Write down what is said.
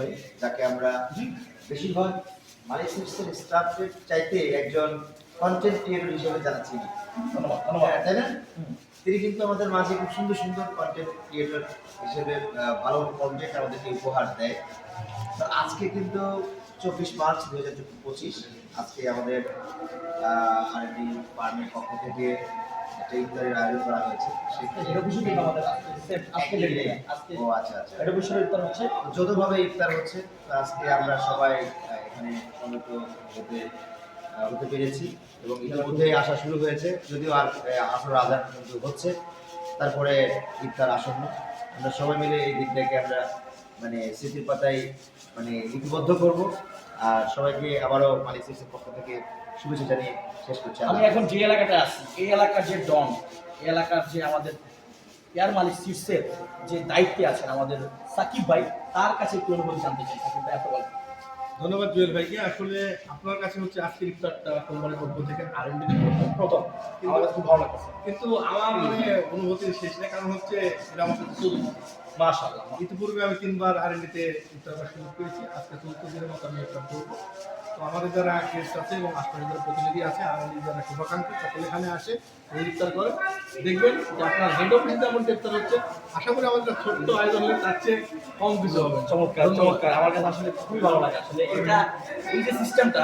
ভাই যাকে আমরা বেশিরভাগ সিস্টেম স্টাফের চাইতে একজন কন্টেন্ট ক্রিয়েটর হিসেবে ধন্যবাদ হ্যাঁ, তাই না? তিনি কিন্তু আমাদের মাঝে খুব সুন্দর সুন্দর কন্টেন্ট ক্রিয়েটর হিসেবে ভালো কন্টেন্ট আমাদেরকে উপহার দেয়। তো আজকে কিন্তু চব্বিশ মার্চ দু হাজার পঁচিশ আজকে আমাদের আরডি ফার্মের পক্ষ থেকে একটা ইফতারের আয়োজন করা হয়েছে এটা বিষয় কিন্তু আমাদের আজকে? same, আজকে সেখানে লেগে আজকে ও আচ্ছা আচ্ছা। এটা হচ্ছে? যৌথভাবে ইফতার হচ্ছে। আজকে আমরা সবাই এখানে সমবেত হতে হতে পেরেছি এবং ইতিমধ্যে আসা শুরু হয়েছে। যদিও আর আঠারো আজান কিন্তু হচ্ছে তারপরে ইফতার আসন্ন। আমরা সবাই মিলে এই দিনটাকে আমরা মানে স্মৃতির পাতায় মানে লিপিবদ্ধ করব। আর সবাইকে আবারও মালিক পক্ষ থেকে শুভেচ্ছা জানিয়ে শেষ করছি আমি এখন যে এলাকাটায় আছি এই এলাকার যে ডন এই এলাকার যে আমাদের এয়ার মালিক শীর্ষের যে দায়িত্বে আছেন আমাদের সাকিব ভাই তার কাছে একটু অনুভূতি জানতে চাই। সাকিব ভাই আপনার ধন্যবাদ জুয়েল ভাইকে। আসলে আপনার কাছে হচ্ছে আজকের ইফতারটা কোম্পানির পক্ষ থেকে আরএনডি প্রথম। আমার কাছে খুব ভালো লাগছে কিন্তু আমার মানে অনুভূতি শেষ নেই কারণ হচ্ছে এটা আমার কাছে চতুর্থ মাশাআল্লাহ। ইতিপূর্বে আমি তিনবার আরএনডিতে ইফতার করার সুযোগ পেয়েছি। আজকে চতুর্থ দিনের মতো আমি ইফতার করব। আমাদের যারা গেস্ট আছে এবং আশপাশের যারা প্রতিনিধি আছে আমাদের যারা শুভাকাঙ্ক্ষী সকলে এখানে আসে ইফতার করে। দেখবেন যে আপনার হেড অফিস যেমন ইফতার হচ্ছে। আশা করি আমাদের ছোট্ট আয়োজন হলে তার চেয়ে কম কিছু হবে। চমৎকার চমৎকার। আমার কাছে আসলে খুবই ভালো লাগে। আসলে এটা এই যে সিস্টেমটা